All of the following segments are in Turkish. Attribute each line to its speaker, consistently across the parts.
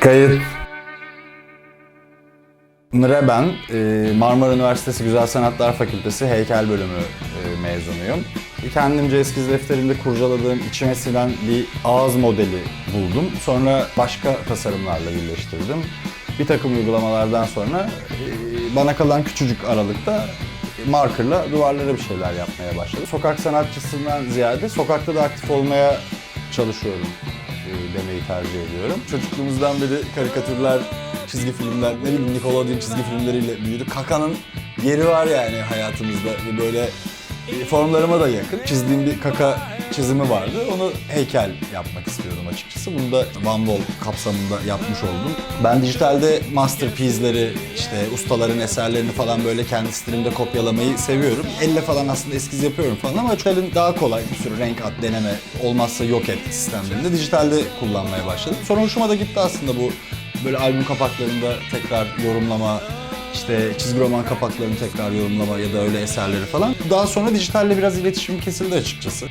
Speaker 1: Kayıt. Ben, e, Marmara Üniversitesi Güzel Sanatlar Fakültesi Heykel Bölümü e, mezunuyum. Kendimce eskiz defterimde kurcaladığım, içime sinen bir ağız modeli buldum. Sonra başka tasarımlarla birleştirdim. Bir takım uygulamalardan sonra e, bana kalan küçücük aralıkta markerla duvarlara bir şeyler yapmaya başladım. Sokak sanatçısından ziyade sokakta da aktif olmaya çalışıyorum demeyi tercih ediyorum. Çocukluğumuzdan beri karikatürler, çizgi filmler, ne bileyim Nickelodeon çizgi filmleriyle büyüdük. Kaka'nın yeri var yani hayatımızda. Böyle e, formlarıma da yakın. Çizdiğim bir kaka çizimi vardı. Onu heykel yapmak istiyordum açıkçası. Bunu da Van kapsamında yapmış oldum. Ben dijitalde masterpiece'leri, işte ustaların eserlerini falan böyle kendi stilimde kopyalamayı seviyorum. Elle falan aslında eskiz yapıyorum falan ama dijitalin daha kolay bir sürü renk at, deneme, olmazsa yok et sistemlerinde dijitalde kullanmaya başladım. Sonra hoşuma da gitti aslında bu böyle albüm kapaklarında tekrar yorumlama, işte çizgi roman kapaklarını tekrar yorumlama ya da öyle eserleri falan. Daha sonra dijitalle biraz iletişim kesildi açıkçası.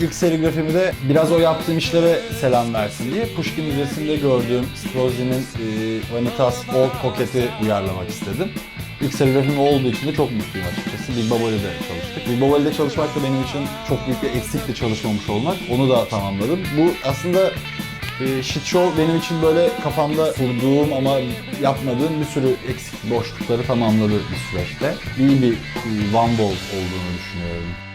Speaker 1: İlk serigrafimi de biraz o yaptığım işlere selam versin diye Pushkin Müzesi'nde gördüğüm Strozzi'nin e, Vanitas Old Coquette'i uyarlamak istedim. İlk serigrafim olduğu için de çok mutluyum açıkçası. Big Baboli'de çalıştık. Big Baboli'de çalışmak da benim için çok büyük bir eksikti çalışmamış olmak. Onu da tamamladım. Bu aslında e, shit show benim için böyle kafamda kurduğum ama yapmadığım bir sürü eksik boşlukları tamamladı bir süreçte. İyi bir e, one ball olduğunu düşünüyorum.